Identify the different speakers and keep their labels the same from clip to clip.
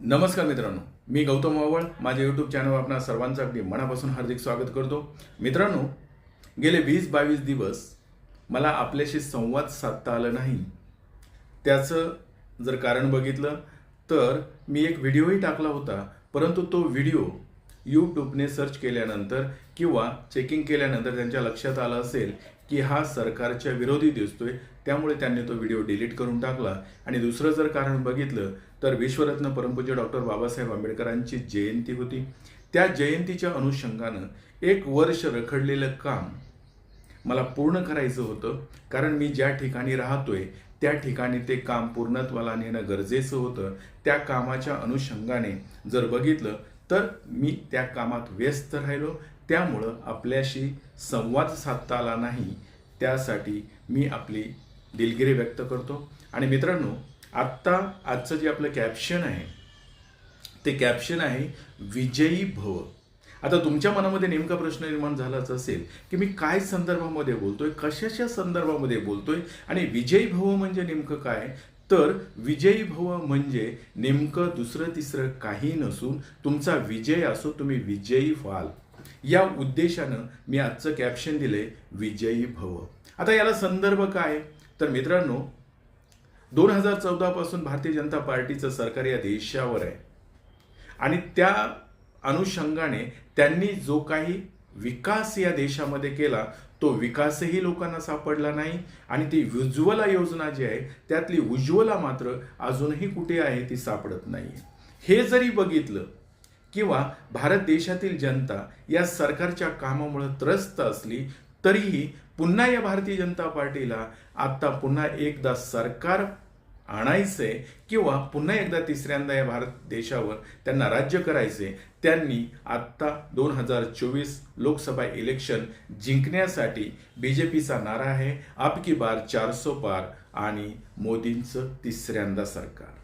Speaker 1: नमस्कार मित्रांनो मी गौतम वावळ माझ्या यूट्यूब चॅनलवर आपणा सर्वांचं अगदी मनापासून हार्दिक स्वागत करतो. मित्रांनो गेले वीस बावीस दिवस मला आपल्याशी संवाद साधता आला नाही. त्याचं जर कारण बघितलं तर मी एक व्हिडिओही टाकला होता परंतु तो व्हिडिओ यूट्यूबने सर्च केल्यानंतर किंवा चेकिंग केल्यानंतर त्यांच्या लक्षात आलं असेल की हा सरकारच्या विरोधी दिसतोय त्यामुळे त्यांनी तो व्हिडिओ डिलीट करून टाकला. आणि दुसरं जर कारण बघितलं तर विश्वरत्न परमपूज्य डॉक्टर बाबासाहेब आंबेडकरांची जयंती होती. त्या जयंतीच्या अनुषंगानं एक वर्ष रखडलेलं काम मला पूर्ण करायचं होतं कारण मी ज्या ठिकाणी राहतोय त्या ठिकाणी ते काम पूर्णत्वाला नेणं गरजेचं होतं. त्या कामाच्या अनुषंगाने जर बघितलं तर मी त्या कामात व्यस्त राहिलो. त्यामुळं आपल्याशी संवाद साधता आला नाही त्यासाठी मी आपली दिलगिरी व्यक्त करतो. आणि मित्रांनो आत्ता आजचं जे आपलं कॅप्शन आहे ते कॅप्शन आहे विजयी भव. आता तुमच्या मनामध्ये नेमका प्रश्न निर्माण झालाच असेल की मी काय संदर्भामध्ये बोलतोय कशाच्या संदर्भामध्ये बोलतोय आणि विजयी भव म्हणजे नेमकं काय? तर विजयी भव म्हणजे नेमकं दुसरं तिसरं काही नसून तुमचा विजय असो तुम्ही विजयी व्हाल. या उद्देशानं मी आजचं कॅप्शन दिले विजयी भव. आता याला संदर्भ काय? तर मित्रांनो दोन हजार चौदा पासून भारतीय जनता पार्टीचं सरकार या देशावर आहे. आणि त्या अनुषंगाने त्यांनी जो काही विकास या देशामध्ये केला तो विकासही लोकांना सापडला नाही. आणि ती उज्ज्वला योजना जी आहे त्यातली उज्ज्वला मात्र अजूनही कुठे आहे ती सापडत नाही. हे जरी बघितलं किंवा भारत देशातील जनता या सरकारच्या कामामुळं त्रस्त असली तरीही पुन्हा या भारतीय जनता पार्टीला आता पुन्हा एकदा सरकार आणायचंय किंवा पुन्हा एकदा तिसऱ्यांदा या भारत देशावर त्यांना राज्य करायचे त्यांनी आत्ता दोन हजार चोवीस लोकसभा इलेक्शन जिंकण्यासाठी बीजेपीचा नारा आहे आपकी बार चारसो पार आणि मोदींचं तिसऱ्यांदा सरकार.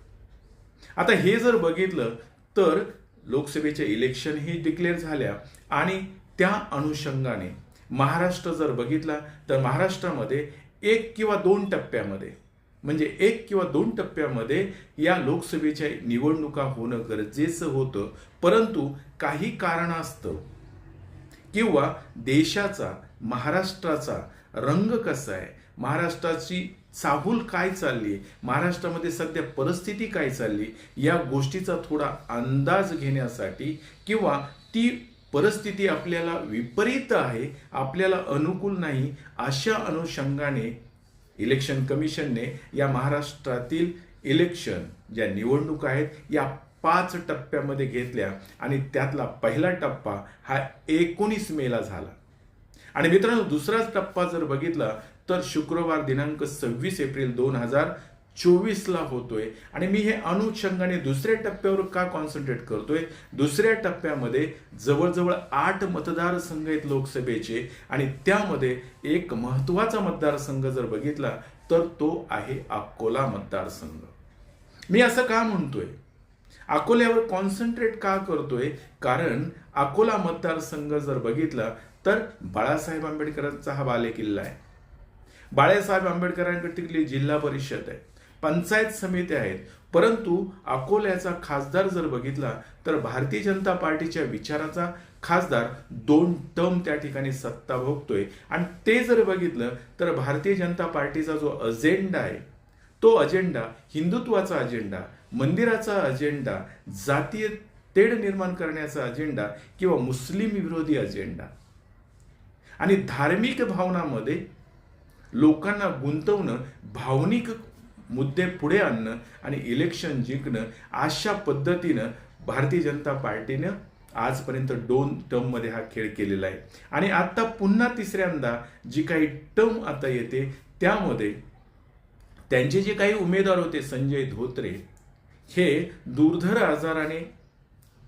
Speaker 1: आता हे जर बघितलं तर लोकसभेचे इलेक्शन ही डिक्लेअर झाल्या आणि त्या अनुषंगाने महाराष्ट्र जर बघितला तर महाराष्ट्रामध्ये एक किंवा दोन टप्प्यामध्ये म्हणजे एक किंवा दोन टप्प्यामध्ये या लोकसभेच्या निवडणुका होणं गरजेचं होतं. परंतु काही कारणास्तव किंवा देशाचा महाराष्ट्राचा रंग कसा आहे महाराष्ट्राची चाहूल काय चालली? महाराष्ट्रामध्ये सध्या परिस्थिती काय चालली? या गोष्टीचा थोडा अंदाज घेण्यासाठी किंवा ती परिस्थिती आपल्याला विपरीत आहे आपल्याला अनुकूल नाही अशा अनुषंगाने इलेक्शन कमिशनने या महाराष्ट्रातील इलेक्शन ज्या निवडणुका आहेत या पाच टप्प्यामध्ये घेतल्या आणि त्यातला पहिला टप्पा हा एकोणीस मेला झाला. आणि मित्रांनो दुसराच टप्पा जर बघितला तर शुक्रवार दिनांक सव्वीस एप्रिल दोन हजार चोवीसला होतोय. आणि मी हे अनुषंगाने दुसऱ्या टप्प्यावर का कॉन्सन्ट्रेट करतोय? दुसऱ्या टप्प्यामध्ये जवळजवळ आठ मतदारसंघ आहेत लोकसभेचे आणि त्यामध्ये एक महत्त्वाचा मतदारसंघ जर बघितला तर तो आहे अकोला मतदारसंघ. मी असं का म्हणतोय? अकोल्यावर कॉन्सन्ट्रेट का करतोय? कारण अकोला मतदारसंघ जर बघितला तर बाळासाहेब आंबेडकरांचा हा बालेकिल्ला आहे. बाळासाहेब आंबेडकरांकडे जिल्हा परिषद आहे. पंचायत समित्या आहेत. परंतु अकोल्याचा खासदार जर बघितला तर भारतीय जनता पार्टीच्या विचाराचा खासदार दोन टर्म त्या ठिकाणी सत्ता भोगतोय. आणि ते जर बघितलं तर भारतीय जनता पार्टीचा जो अजेंडा आहे तो अजेंडा हिंदुत्वाचा अजेंडा मंदिराचा अजेंडा जातीय तेढ निर्माण करण्याचा अजेंडा किंवा मुस्लिम विरोधी अजेंडा. आणि धार्मिक भावनामध्ये लोकांना गुंतवणं भावनिक मुद्दे पुढे आणणं आणि इलेक्शन जिंकणं अशा पद्धतीनं भारतीय जनता पार्टीनं आजपर्यंत दोन टर्ममध्ये हा खेळ केलेला आहे. आणि आत्ता पुन्हा तिसऱ्यांदा जी काही टर्म आता येते त्यामध्ये त्यांचे जे काही उमेदवार होते संजय धोत्रे हे दुर्धर आजाराने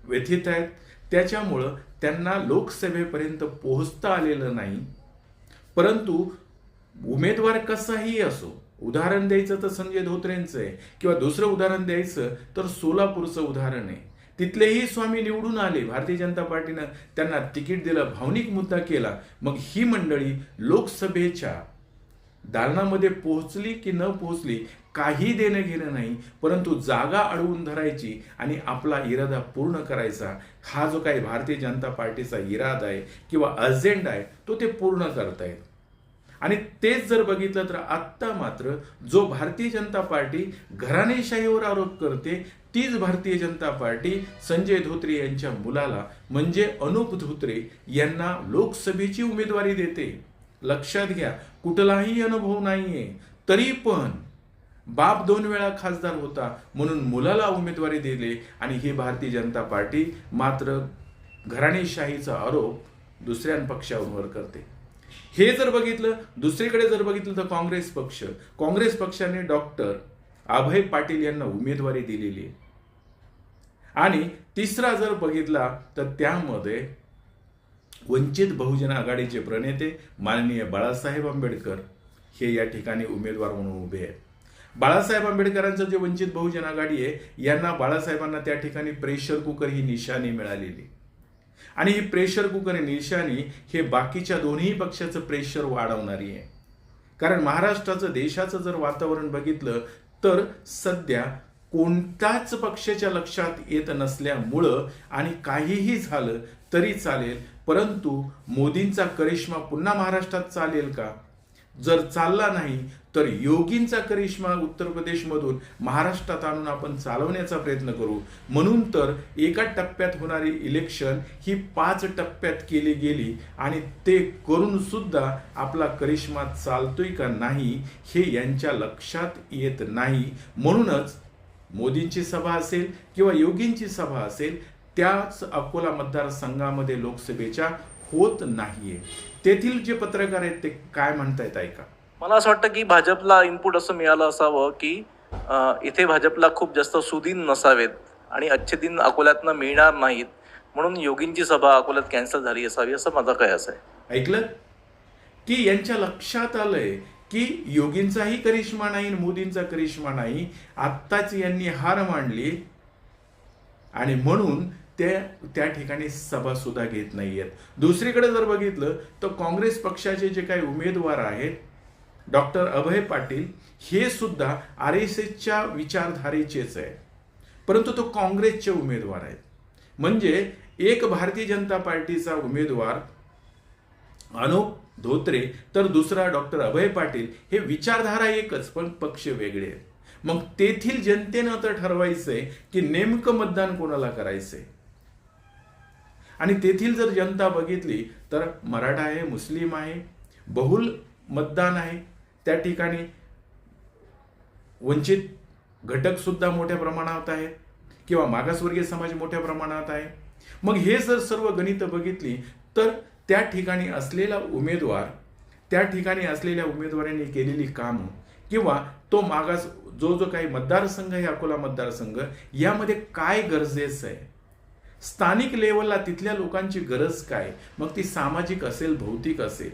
Speaker 1: व्यथित आहेत. त्याच्यामुळं त्यांना लोकसभेपर्यंत पोहोचता आलेलं नाही. परंतु उमेदवार कसाही असो उदाहरण द्यायचं तर संजय धोत्रेंचं आहे किंवा दुसरं उदाहरण द्यायचं तर सोलापूरचं उदाहरण आहे. तिथलेही स्वामी निवडून आले भारतीय जनता पार्टीनं त्यांना तिकीट दिलं भावनिक मुद्दा केला. मग ही मंडळी लोकसभेच्या दालनामध्ये पोहोचली की न पोहोचली काही देणं घेणं नाही परंतु जागा अडवून धरायची आणि आपला इरादा पूर्ण करायचा. हा जो काही भारतीय जनता पार्टीचा इरादा आहे किंवा अजेंडा आहे तो ते पूर्ण करतायत. आणि तेच जर बघितलं तर आत्ता मात्र जो भारतीय जनता पार्टी घराणेशाहीवर आरोप करते तीच भारतीय जनता पार्टी संजय धोत्रे यांच्या मुलाला म्हणजे अनुप धोत्रे यांना लोकसभेची उमेदवारी देते. लक्षात घ्या कुठलाही अनुभव नाहीये. तरी पण बाप दोन वेळा खासदार होता म्हणून मुलाला उमेदवारी दिली आणि ही भारतीय जनता पार्टी मात्र घराणेशाहीचा आरोप दुसऱ्या पक्षावर करते. हे जर बघितलं दुसरीकडे जर बघितलं तर काँग्रेस पक्ष. काँग्रेस पक्षाने डॉक्टर अभय पाटील यांना उमेदवारी दिलेली आहे. आणि तिसरा जर बघितला तर त्यामध्ये वंचित बहुजन आघाडीचे प्रणेते माननीय बाळासाहेब आंबेडकर हे या ठिकाणी उमेदवार म्हणून उभे आहेत. बाळासाहेब आंबेडकरांचं जे वंचित बहुजन आघाडी आहे यांना बाळासाहेबांना त्या ठिकाणी प्रेशर कुकर ही निशाणी मिळालेली आणि ही प्रेशर कुकर निशाणी हे बाकीच्या दोन्ही पक्षाचं प्रेशर वाढवणारी आहे. कारण महाराष्ट्राचं देशाचं जर वातावरण बघितलं तर सध्या कोणत्याच पक्षाच्या लक्षात येत नसल्यामुळं आणि काहीही झालं तरी चालेल परंतु मोदींचा करिश्मा पुन्हा महाराष्ट्रात चालेल का? जर चालला नाही तर योगींचा करिश्मा उत्तर प्रदेशमधून महाराष्ट्रात आणून आपण चालवण्याचा प्रयत्न करू. म्हणून तर एका टप्प्यात होणारी इलेक्शन ही पाच टप्प्यात केली गेली आणि ते करून सुद्धा आपला करिश्मा चालतोय का नाही हे यांच्या लक्षात येत नाही. म्हणूनच मोदींची सभा असेल किंवा योगींची सभा असेल त्याच अकोला मतदारसंघामध्ये लोकसभेच्या होत नाहीये. तेथील जे पत्रकार आहेत ते काय म्हणतायत ऐका.
Speaker 2: मला असं वाटतं की भाजपला इनपुट असं मिळालं असावं की इथे भाजपला खूप जास्त सुदीन नसावेत आणि अच्छे दिन अकोल्यातनं मिळणार नाहीत. म्हणून योगींची सभा अकोल्यात कॅन्सल झाली असावी असं माझा कयास आहे.
Speaker 1: ऐकलं? की यांच्या लक्षात आलंय की योगींचाही करिश्मा नाही मोदींचा करिश्मा नाही. आत्ताच यांनी हार मांडली. आणि म्हणून ते त्या ठिकाणी सभासुद्धा घेत घेत नाहीयेत. दुसरीकडे जर बघितलं तर काँग्रेस पक्षाचे जे काही उमेदवार आहेत डॉक्टर अभय पाटील हे सुद्धा आर एस एसच्या विचारधारेचेच आहे परंतु तो काँग्रेसचे उमेदवार आहेत. म्हणजे एक भारतीय जनता पार्टीचा उमेदवार अनुप धोत्रे तर दुसरा डॉक्टर अभय पाटील हे विचारधारा एकच पण पक्ष वेगळे आहेत. मग तेथील जनतेनं तर ठरवायचंय की नेमकं मतदान कोणाला करायचंय? आणि तेथील जर जनता बघितली तर मराठा आहे मुस्लिम आहे बहुल मतदान आहे त्या ठिकाणी वंचित घटक सुद्धा मोठ्या प्रमाणात आहेत किंवा मागासवर्गीय समाज मोठ्या प्रमाणात आहे. मग हे जर सर्व गणित बघितली तर त्या ठिकाणी असलेला उमेदवार त्या ठिकाणी असलेल्या उमेदवारांनी केलेली कामं किंवा तो मागास जो जो काही मतदारसंघ आहे अकोला मतदारसंघ यामध्ये काय गरजेचं आहे? स्थानिक लेवलला तिथल्या लोकांची गरज काय? मग ती सामाजिक असेल भौतिक असेल.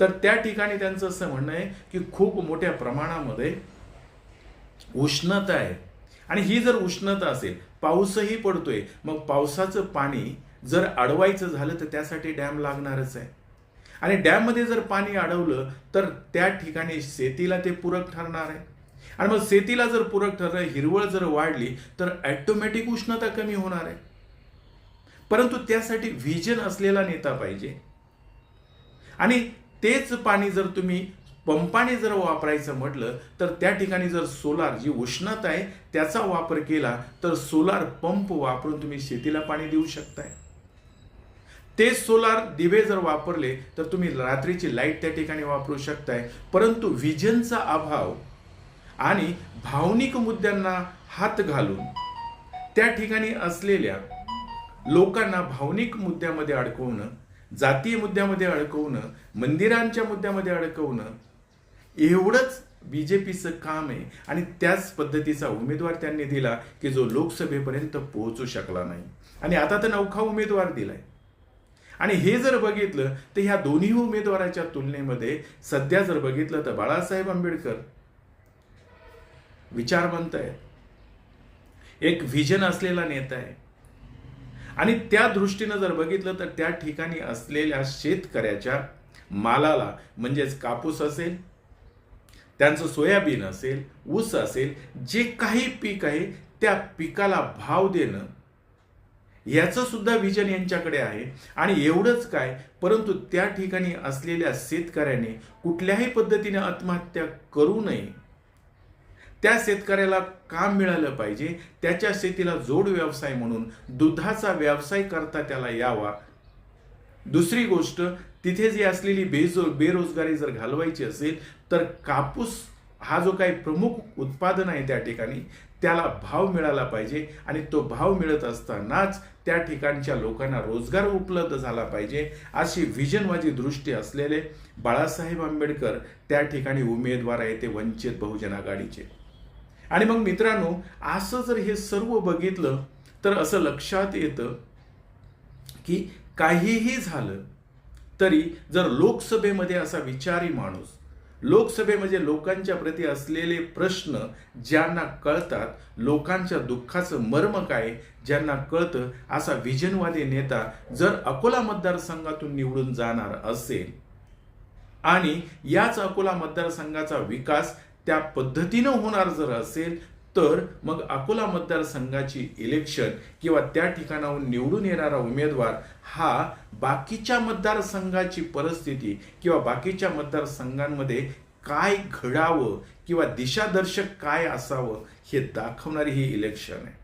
Speaker 1: तर त्या ठिकाणी त्यांचं असं म्हणणं आहे की खूप मोठ्या प्रमाणामध्ये उष्णता आहे. आणि ही जर उष्णता असेल पाऊसही पडतोय मग पावसाचं पाणी जर अडवायचं झालं तर त्यासाठी डॅम लागणारच आहे. आणि डॅममध्ये जर पाणी अडवलं तर त्या ठिकाणी शेतीला ते पूरक ठरणार आहे. आणि मग शेतीला जर पूरक ठरलं हिरवळ जर वाढली तर ॲटोमॅटिक उष्णता कमी होणार आहे. परंतु त्यासाठी व्हिजन असलेला नेता पाहिजे. आणि तेच पाणी जर तुम्ही पंपाने जर वापरायचं म्हटलं तर त्या ठिकाणी जर सोलार जी उष्णता आहे त्याचा वापर केला तर सोलार पंप वापरून तुम्ही शेतीला पाणी देऊ शकताय. ते सोलार दिवे जर वापरले तर तुम्ही रात्रीची लाइट त्या ठिकाणी वापरू शकताय. परंतु विजनचा अभाव आणि भावनिक मुद्द्यांना हात घालून त्या ठिकाणी असलेल्या लोकांना भावनिक मुद्द्यामध्ये अडकवणं जातीय मुद्द्यामध्ये अडकवणं मंदिरांच्या मुद्द्यामध्ये अडकवणं एवढंच बी जे पीचं काम आहे. आणि त्याच पद्धतीचा उमेदवार त्यांनी दिला की जो लोकसभेपर्यंत पोहोचू शकला नाही. आणि आता तर नौखा उमेदवार दिलाय. आणि हे जर बघितलं तर ह्या दोन्ही उमेदवाराच्या तुलनेमध्ये सध्या जर बघितलं तर बाळासाहेब आंबेडकर विचारवंत आहे एक व्हिजन असलेला नेता आहे. आणि त्या दृष्टीनं जर बघितलं तर त्या ठिकाणी असलेल्या शेतकऱ्याच्या मालाला म्हणजेच कापूस असेल त्यांचं सोयाबीन असेल ऊस असेल जे काही पीक आहे त्या पिकाला भाव देणं याचं सुद्धा विजन यांच्याकडे आहे. आणि एवढंच काय परंतु त्या ठिकाणी असलेल्या शेतकऱ्याने कुठल्याही पद्धतीने आत्महत्या करू नये त्या शेतकऱ्याला काम मिळालं पाहिजे त्याच्या शेतीला जोड व्यवसाय म्हणून दुधाचा व्यवसाय करता त्याला यावा. दुसरी गोष्ट तिथे जी असलेली बेजो बेरोजगारी जर घालवायची असेल तर कापूस हा जो काही प्रमुख उत्पादन आहे त्या ठिकाणी त्याला भाव मिळाला पाहिजे आणि तो भाव मिळत असतानाच त्या ठिकाणच्या लोकांना रोजगार उपलब्ध झाला पाहिजे अशी विजनवादी दृष्टी असलेले बाळासाहेब आंबेडकर त्या ठिकाणी उमेदवार आहे ते वंचित बहुजन आघाडीचे. आणि मग मित्रांनो असं जर हे सर्व बघितलं तर असं लक्षात येतं की काहीही झालं तरी जर लोकसभेमध्ये असा विचारी माणूस लोकसभेमध्ये लोकांच्या प्रती असलेले प्रश्न ज्यांना कळतात लोकांच्या दुःखाचं मर्म काय ज्यांना कळतं असा विजनवादी नेता जर अकोला मतदारसंघातून निवडून जाणार असेल आणि याच अकोला मतदारसंघाचा विकास त्या पद्धतीनं होणार जर असेल तर मग अकोला मतदारसंघाची इलेक्शन किंवा त्या ठिकाणाहून निवडून येणारा उमेदवार हा बाकीच्या मतदारसंघाची परिस्थिती किंवा बाकीच्या मतदारसंघांमध्ये काय घडावं किंवा दिशादर्शक काय असावं हे दाखवणारी ही इलेक्शन आहे.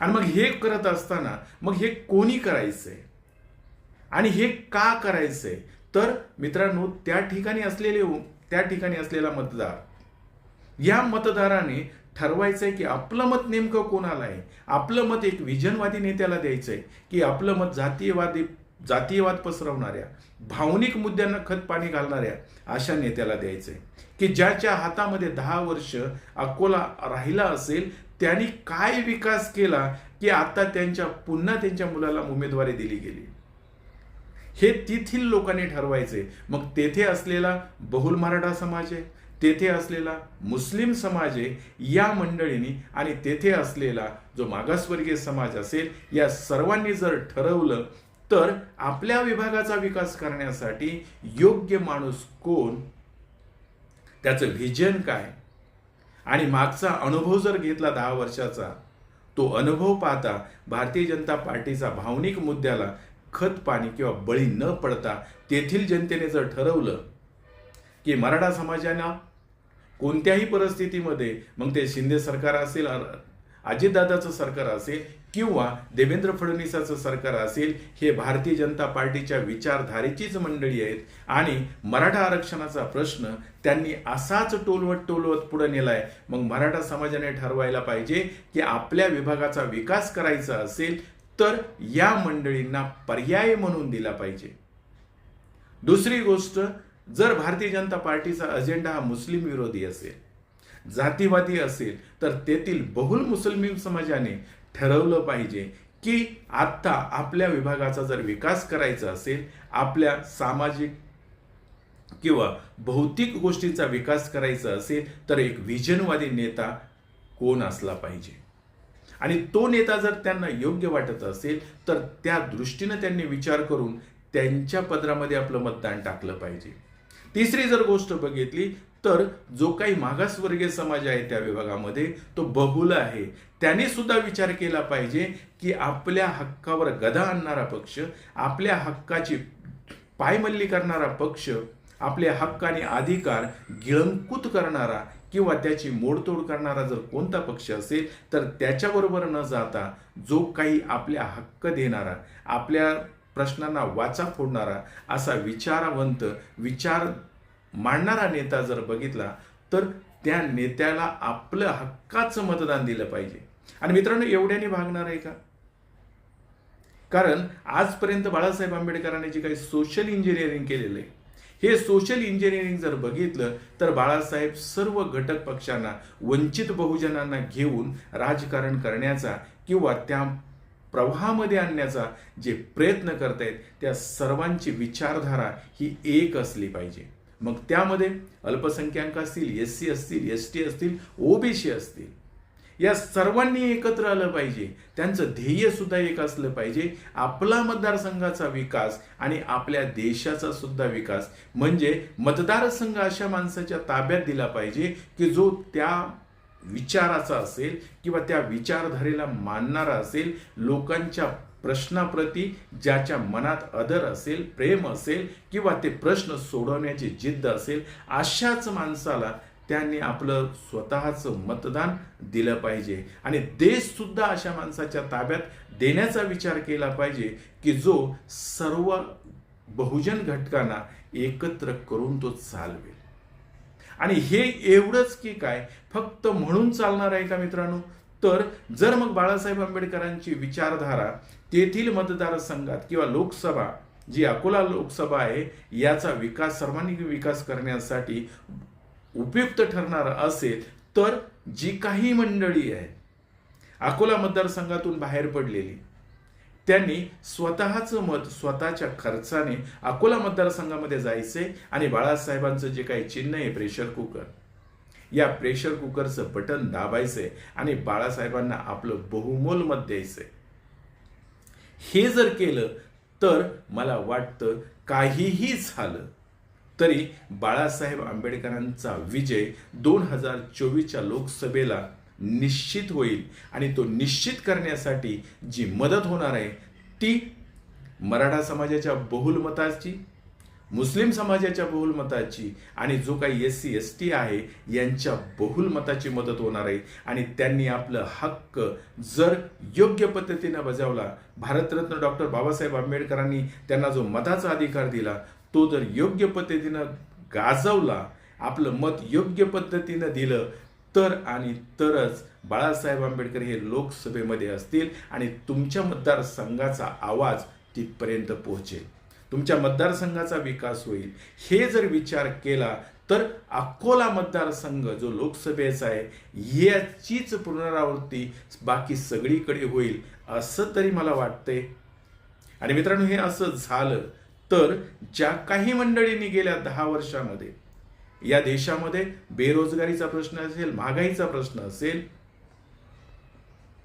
Speaker 1: आणि मग हे करत असताना मग हे कोणी करायचंय? आणि हे का करायचंय? तर मित्रांनो त्या ठिकाणी असलेले त्या ठिकाणी असलेला मतदार या मतदाराने ठरवायचंय की आपलं मत नेमकं कोणाला आहे? आपलं मत एक विजनवादी नेत्याला द्यायचंय की आपलं मत जातीयवादी जातीयवाद पसरवणाऱ्या भावनिक मुद्द्यांना खत पाणी घालणाऱ्या अशा नेत्याला द्यायचंय. की ज्याच्या हातामध्ये दहा वर्ष अकोला राहिला असेल त्यांनी काय विकास केला की आता त्यांच्या पुन्हा त्यांच्या मुलाला उमेदवारी दिली गेली? हे तेथील लोकांनी ठरवायचे मग तेथे असलेला बहुल मराठा समाज आहे तेथे असलेला मुस्लिम समाज आहे या मंडळींनी आणि तेथे असलेला जो मागासवर्गीय समाज असेल या सर्वांनी जर ठरवलं तर आपल्या विभागाचा विकास करण्यासाठी योग्य माणूस कोण? त्याचं व्हिजन काय? आणि मागचा अनुभव जर घेतला दहा वर्षाचा तो अनुभव पाहता भारतीय जनता पार्टीचा भावनिक मुद्द्याला खत पाणी किंवा बळी न पडता तेथील जनतेने जर ठरवलं की मराठा समाजाला कोणत्याही परिस्थितीमध्ये मग ते शिंदे सरकार असेल अजितदादाचं सरकार असेल किंवा देवेंद्र फडणवीसाचं सरकार असेल हे भारतीय जनता पार्टीच्या विचारधारेचीच मंडळी आहेत. आणि मराठा आरक्षणाचा प्रश्न त्यांनी असाच टोलवत टोलवत पुढे नेलाय. मग मराठा समाजाने ठरवायला पाहिजे की आपल्या विभागाचा विकास करायचा असेल तर या मंडळींना पर्याय म्हणून दिला पाहिजे. दुसरी गोष्ट जर भारतीय जनता पार्टीचा अजेंडा हा मुस्लिम विरोधी असेल जातीवादी असेल तर तेथील बहुल मुस्लिम समाजाने ठरवलं पाहिजे की आत्ता आपल्या विभागाचा जर विकास करायचा असेल आपल्या सामाजिक किंवा भौतिक गोष्टींचा विकास करायचा असेल तर एक विजनवादी नेता कोण असला पाहिजे? आणि तो नेता जर त्यांना योग्य वाटत असेल तर त्या दृष्टीनं त्यांनी विचार करून त्यांच्या पदरामध्ये आपलं मतदान टाकलं पाहिजे. तिसरी जर गोष्ट बघितली तर जो काही मागासवर्गीय समाज आहे त्या विभागामध्ये तो बहुल आहे. त्याने सुद्धा विचार केला पाहिजे की आपल्या हक्कावर गदा आणणारा पक्ष आपल्या हक्काची पायमल्ली करणारा पक्ष आपले हक्क आणि अधिकार गिळंकूत करणारा किंवा त्याची मोडतोड करणारा जर कोणता पक्ष असेल तर त्याच्याबरोबर न जाता जो काही आपल्या हक्क देणारा आपल्या प्रश्नांना वाचा फोडणारा असा विचारवंत विचार मांडणारा नेता जर बघितला तर त्या नेत्याला आपलं हक्काचं मतदान दिलं पाहिजे. आणि मित्रांनो एवढ्याने भागणार आहे का? कारण आजपर्यंत बाळासाहेब आंबेडकरांनी जे काही सोशल इंजिनिअरिंग केलेलं आहे हे सोशल इंजिनिअरिंग जर बघितलं तर बाळासाहेब सर्व घटक पक्षांना वंचित बहुजनांना घेऊन राजकारण करण्याचा किंवा त्या प्रवाहामध्ये आणण्याचा जे प्रयत्न करतायत त्या सर्वांची विचारधारा ही एक असली पाहिजे. मग त्यामध्ये अल्पसंख्याक असतील एस सी असतील एस टी असतील ओबीसी असतील या सर्वांनी एकत्र आलं पाहिजे. त्यांचं ध्येय सुद्धा एक असलं पाहिजे. आपला मतदारसंघाचा विकास आणि आपल्या देशाचा सुद्धा विकास. म्हणजे मतदारसंघ अशा माणसाच्या ताब्यात दिला पाहिजे की जो त्या विचाराचा असेल किंवा त्या विचारधारेला मानणारा असेल लोकांच्या प्रश्नाप्रती ज्याच्या मनात आदर असेल प्रेम असेल किंवा ते प्रश्न सोडवण्याची जिद्द असेल अशाच माणसाला त्यांनी आपलं स्वतःचं मतदान दिलं पाहिजे. आणि देशसुद्धा अशा माणसाच्या ताब्यात देण्याचा विचार केला पाहिजे की जो सर्व बहुजन घटकांना एकत्र करून तो चालवेल. आणि हे एवढंच की काय? फक्त म्हणून चालणार आहे का मित्रांनो? तर जर मग बाळासाहेब आंबेडकरांची विचारधारा तेथील मतदारसंघात किंवा लोकसभा जी अकोला लोकसभा आहे याचा विकास सर्वांनी विकास करण्यासाठी उपयुक्त ठरणार असेल तर जी काही मंडळी आहे अकोला मतदारसंघातून बाहेर पडलेली त्यांनी स्वतःचं मत स्वतःच्या खर्चाने अकोला मतदारसंघामध्ये जायचे आणि बाळासाहेबांचं जे काही चिन्ह आहे प्रेशर कुकर या प्रेशर कुकरचं बटन दाबायचंय आणि बाळासाहेबांना आपलं बहुमोल मत द्यायचंय हे जर केलं तर मला वाटतं काहीही झालं तरी बाळासाहेब आंबेडकरांचा विजय दोन हजार चोवीसच्या लोकसभेला निश्चित होईल आणि तो निश्चित करण्यासाठी जी मदत होणार आहे ती मराठा समाजाच्या बहुलमताची मुस्लिम समाजाच्या बहुलमताची आणि जो काही एस सी एस टी आहे यांच्या बहुलमताची मदत होणार आहे. आणि त्यांनी आपलं हक्क जर योग्य पद्धतीनं बजावला भारतरत्न डॉक्टर बाबासाहेब आंबेडकरांनी त्यांना जो मताचा अधिकार दिला तो जर योग्य पद्धतीनं गाजवला आपलं मत योग्य पद्धतीनं दिलं तर आणि तरच बाळासाहेब आंबेडकर हे लोकसभेमध्ये असतील आणि तुमच्या मतदारसंघाचा आवाज तिथपर्यंत पोहोचेल. तुमच्या मतदारसंघाचा विकास होईल. हे जर विचार केला तर अकोला मतदारसंघ जो लोकसभेचा आहे याचीच पुनरावृत्ती बाकी सगळीकडे होईल असं तरी मला वाटतंय. आणि मित्रांनो हे असं झालं तर ज्या काही मंडळींनी गेल्या दहा वर्षामध्ये या देशामध्ये बेरोजगारीचा प्रश्न असेल महागाईचा प्रश्न असेल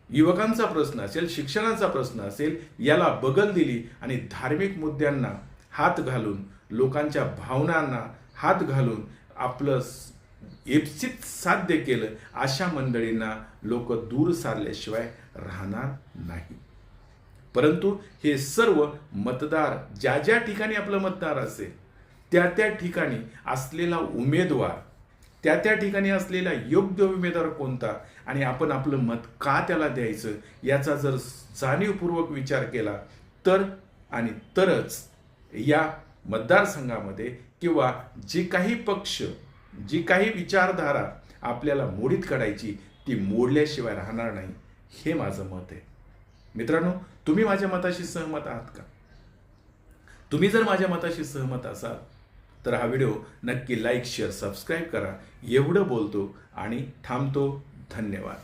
Speaker 1: युवकांचा प्रश्न असेल शिक्षणाचा प्रश्न असेल याला बगल दिली आणि धार्मिक मुद्द्यांना हात घालून लोकांच्या भावनांना हात घालून आपलं स- इप्सित साध्य केलं अशा मंडळींना लोक दूर सारल्याशिवाय राहणार नाही. परंतु हे सर्व मतदार ज्या ज्या ठिकाणी आपलं मतदार असेल त्या त्या ठिकाणी असलेला उमेदवार त्या त्या ठिकाणी असलेला योग्य उमेदवार कोणता आणि आपण आपलं मत का त्याला द्यायचं याचा जर जाणीवपूर्वक विचार केला तर आणि तरच या मतदारसंघामध्ये किंवा जे काही पक्ष जी काही विचारधारा आपल्याला मोडीत काढायची ती मोडल्याशिवाय राहणार नाही हे माझं मत आहे. मित्रांनो तुम्ही माझ्या मताशी सहमत आहात का? तुम्ही जर माझ्या मताशी सहमत असाल तर हा व्हिडिओ नक्की लाईक शेअर सबस्क्राईब करा. एवढं बोलतो आणि थांबतो. धन्यवाद.